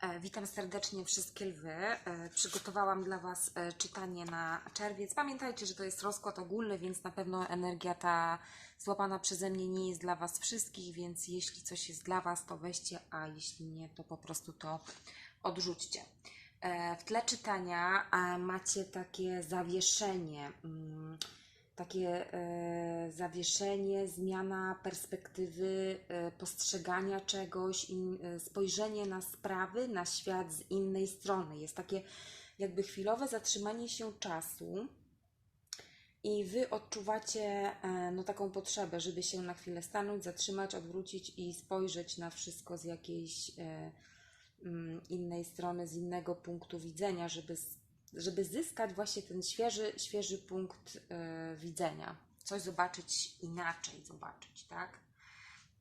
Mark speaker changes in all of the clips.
Speaker 1: E, Witam serdecznie wszystkie lwy. E, Przygotowałam dla Was e, czytanie na czerwiec. Pamiętajcie, że to jest rozkład ogólny, więc na pewno energia ta złapana przeze mnie nie jest dla Was wszystkich, więc jeśli coś jest dla Was, to weźcie, a jeśli nie, to po prostu to odrzućcie. W tle czytania macie takie zawieszenie. Takie e, zawieszenie, zmiana perspektywy e, postrzegania czegoś, e, spojrzenie na sprawy, na świat z innej strony. Jest takie jakby chwilowe zatrzymanie się czasu. I wy odczuwacie no, taką potrzebę, żeby się na chwilę stanąć, zatrzymać, odwrócić i spojrzeć na wszystko z jakiejś mm, innej strony, z innego punktu widzenia, żeby, żeby zyskać właśnie ten świeży, świeży punkt e, widzenia. Coś zobaczyć inaczej, zobaczyć, tak?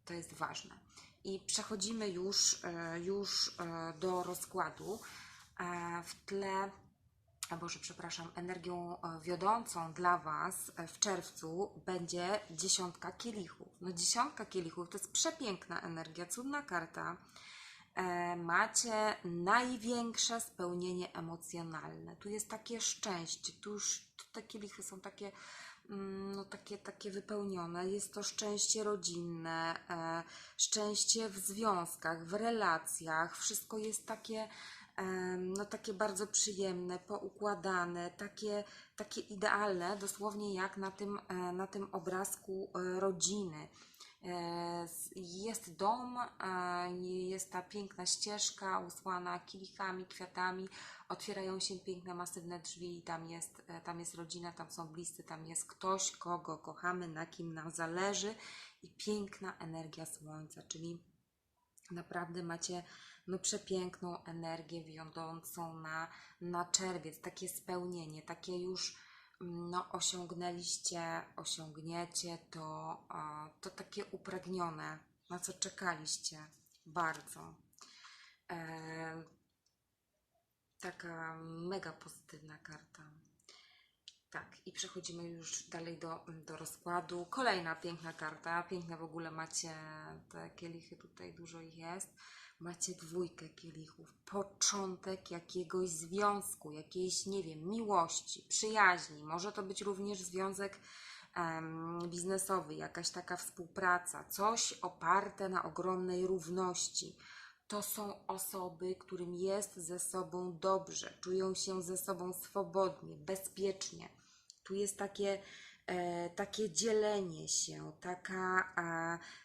Speaker 1: To jest ważne. I przechodzimy już, e, już e, do rozkładu. E, W tle, a Boże, przepraszam, energią e, wiodącą dla Was e, w czerwcu będzie dziesiątka kielichów. No dziesiątka kielichów to jest przepiękna energia, cudna karta. E, Macie największe spełnienie emocjonalne. Tu jest takie szczęście, tu już tu te kielichy są takie mm, no, takie, takie wypełnione. Jest to szczęście rodzinne, e, szczęście w związkach, w relacjach. Wszystko jest takie, em, no, takie bardzo przyjemne, poukładane, takie, takie idealne, dosłownie jak na tym, e, na tym obrazku e, rodziny. E, Jest dom, jest ta piękna ścieżka usłana kielichami, kwiatami, otwierają się piękne, masywne drzwi, tam jest, e, tam jest rodzina, tam są bliscy, tam jest ktoś, kogo kochamy, na kim nam zależy. I piękna energia słońca, czyli naprawdę macie no, przepiękną energię wiodącą na, na czerwiec, takie spełnienie, takie już no, osiągnęliście, osiągniecie to, to takie upragnione, na co czekaliście bardzo. E, taka mega pozytywna karta. I przechodzimy już dalej do, do rozkładu. Kolejna piękna karta. Piękne w ogóle macie te kielichy, tutaj dużo ich jest. Macie dwójkę kielichów. Początek jakiegoś związku, jakiejś, nie wiem, miłości, przyjaźni. Może to być również związek em, biznesowy, jakaś taka współpraca, coś oparte na ogromnej równości. To są osoby, którym jest ze sobą dobrze, czują się ze sobą swobodnie, bezpiecznie. Tu jest takie, e, takie dzielenie się, taka,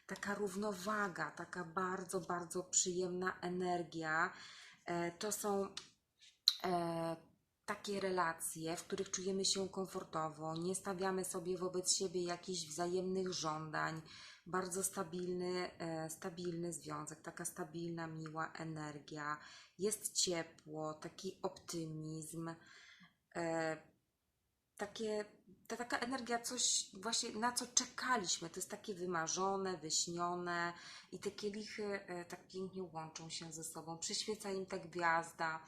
Speaker 1: taka równowaga, taka bardzo, bardzo przyjemna energia. E, to są e, takie relacje, w których czujemy się komfortowo, nie stawiamy sobie wobec siebie jakichś wzajemnych żądań. Bardzo stabilny, stabilny związek, taka stabilna, miła energia. Jest ciepło, taki optymizm. Takie, ta taka energia, coś właśnie na co czekaliśmy. To jest takie wymarzone, wyśnione i te kielichy e, tak pięknie łączą się ze sobą. Przyświeca im ta gwiazda.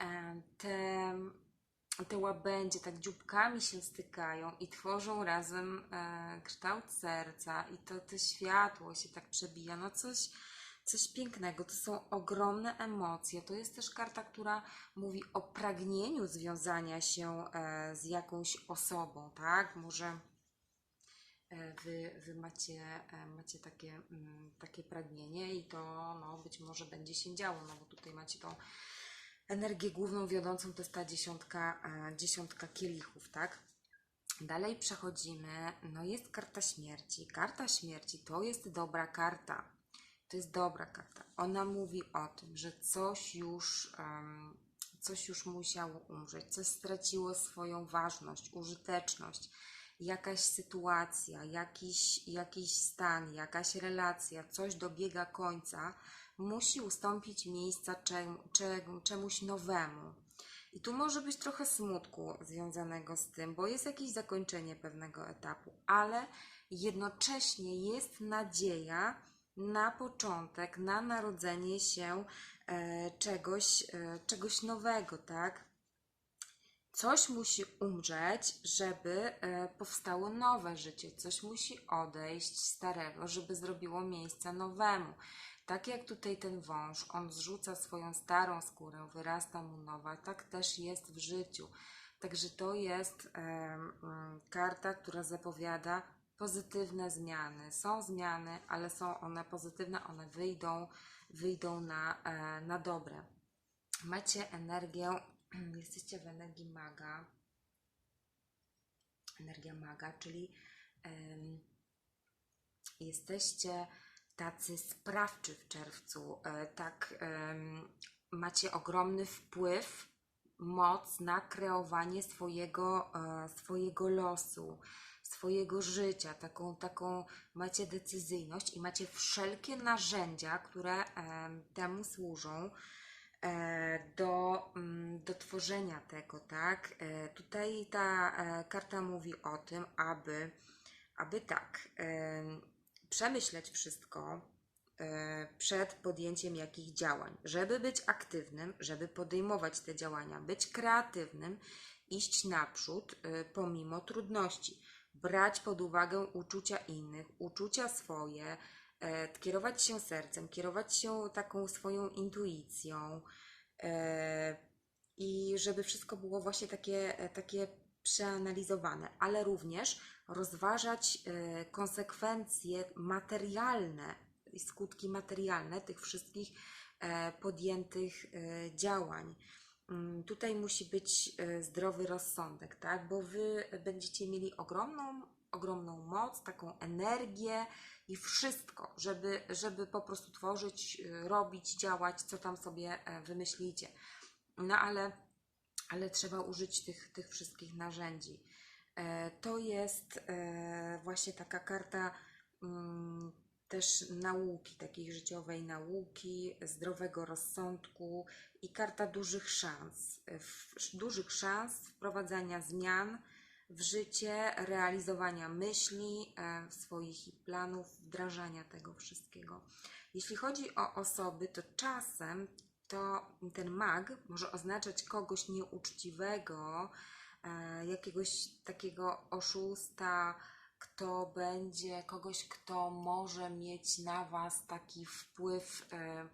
Speaker 1: E, te, te łabędzie tak dzióbkami się stykają i tworzą razem e, kształt serca i to, to światło się tak przebija. No coś, coś pięknego. To są ogromne emocje. To jest też karta, która mówi o pragnieniu związania się e, z jakąś osobą, tak? Może e, wy, wy macie, e, macie takie, mm, takie pragnienie i to no, być może będzie się działo, no bo tutaj macie tą energię główną wiodącą, to jest ta dziesiątka, dziesiątka kielichów, tak? Dalej przechodzimy, no jest karta śmierci. Karta śmierci to jest dobra karta. To jest dobra karta. Ona mówi o tym, że coś już, em, coś już musiało umrzeć, coś straciło swoją ważność, użyteczność. Jakaś sytuacja, jakiś, jakiś stan, jakaś relacja, coś dobiega końca, musi ustąpić miejsca czem, czem, czemuś nowemu. I tu może być trochę smutku związanego z tym, bo jest jakieś zakończenie pewnego etapu, ale jednocześnie jest nadzieja na początek, na narodzenie się e, czegoś, e, czegoś nowego, tak? Coś musi umrzeć, żeby e, powstało nowe życie, coś musi odejść starego, żeby zrobiło miejsce nowemu. Tak jak tutaj ten wąż, on zrzuca swoją starą skórę, wyrasta mu nowa, tak też jest w życiu. Także to jest mm, karta, która zapowiada pozytywne zmiany. Są zmiany, ale są one pozytywne, one wyjdą, wyjdą na, e, na dobre. Macie energię, jesteście w energii maga. Energia maga, czyli em, jesteście tacy sprawczy w czerwcu, e, tak em, macie ogromny wpływ, moc na kreowanie swojego, e, swojego losu, swojego życia, taką, taką macie decyzyjność i macie wszelkie narzędzia, które em, temu służą e, do, mm, do tworzenia tego, tak? E, Tutaj ta e, karta mówi o tym, aby, aby tak, em, przemyśleć wszystko przed podjęciem jakich działań, żeby być aktywnym, żeby podejmować te działania, być kreatywnym, iść naprzód pomimo trudności, brać pod uwagę uczucia innych, uczucia swoje, e, kierować się sercem, kierować się taką swoją intuicją e, i żeby wszystko było właśnie takie, e, takie przeanalizowane, ale również rozważać konsekwencje materialne i skutki materialne tych wszystkich podjętych działań. Mm, Tutaj musi być e, zdrowy rozsądek, tak? Bo wy będziecie mieli ogromną, ogromną moc, taką energię i wszystko, żeby, żeby po prostu tworzyć, e, robić, działać, co tam sobie e, wymyślicie. No ale, ale trzeba użyć tych, tych wszystkich narzędzi. To jest właśnie taka karta mm, też nauki, takiej życiowej nauki, zdrowego rozsądku i karta dużych szans. Dużych szans wprowadzania zmian w życie, realizowania myśli, e, swoich planów, wdrażania tego wszystkiego. Jeśli chodzi o osoby, to czasem to ten mag może oznaczać kogoś nieuczciwego, e, jakiegoś takiego oszusta, kto będzie, kogoś, kto może mieć na Was taki wpływ e,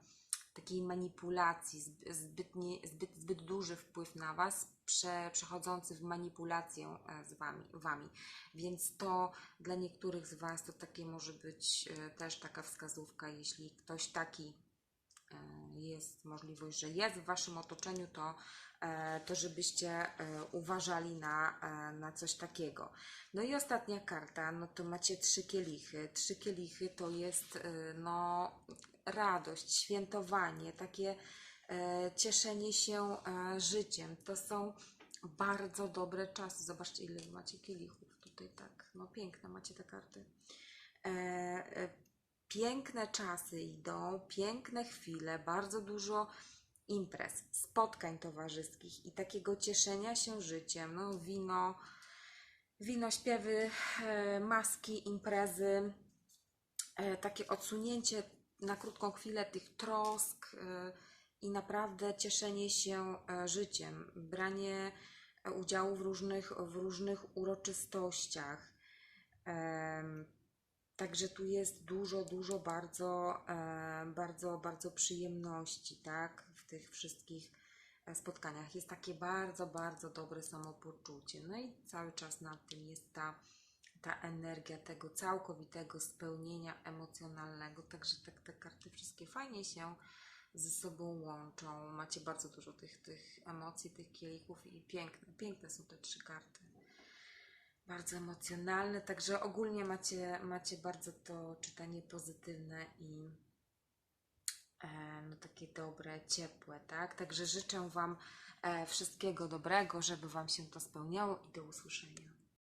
Speaker 1: takiej manipulacji, zb- zbytnie, zbyt, zbyt duży wpływ na Was, prze, przechodzący w manipulację e, z wami, wami. Więc to dla niektórych z Was to takie może być e, też taka wskazówka, jeśli ktoś taki e, jest możliwość, że jest w Waszym otoczeniu, to, e, to żebyście e, uważali na, e, na coś takiego. No i ostatnia karta, no to macie trzy kielichy. Trzy kielichy to jest no, radość, świętowanie, takie cieszenie się życiem. To są bardzo dobre czasy. Zobaczcie, ile macie kielichów tutaj, tak. No piękne macie te karty. Piękne czasy idą, piękne chwile, bardzo dużo imprez, spotkań towarzyskich i takiego cieszenia się życiem. No, wino, wino, śpiewy, e, maski, imprezy, e, takie odsunięcie na krótką chwilę tych trosk e, i naprawdę cieszenie się życiem, branie udziału w różnych, w różnych uroczystościach. Także tu jest dużo, dużo bardzo, e, bardzo, bardzo przyjemności, tak, w tych wszystkich e, spotkaniach. Jest takie bardzo, bardzo dobre samopoczucie. No i cały czas nad tym jest ta, ta energia tego całkowitego spełnienia emocjonalnego. Także tak te karty wszystkie fajnie się ze sobą łączą. Macie bardzo dużo tych, tych emocji, tych kielichów i piękne, piękne są te trzy karty bardzo emocjonalne, także ogólnie macie, macie bardzo to czytanie pozytywne i e, no, takie dobre, ciepłe, tak? Także życzę Wam e, wszystkiego dobrego, żeby Wam się to spełniało i do usłyszenia.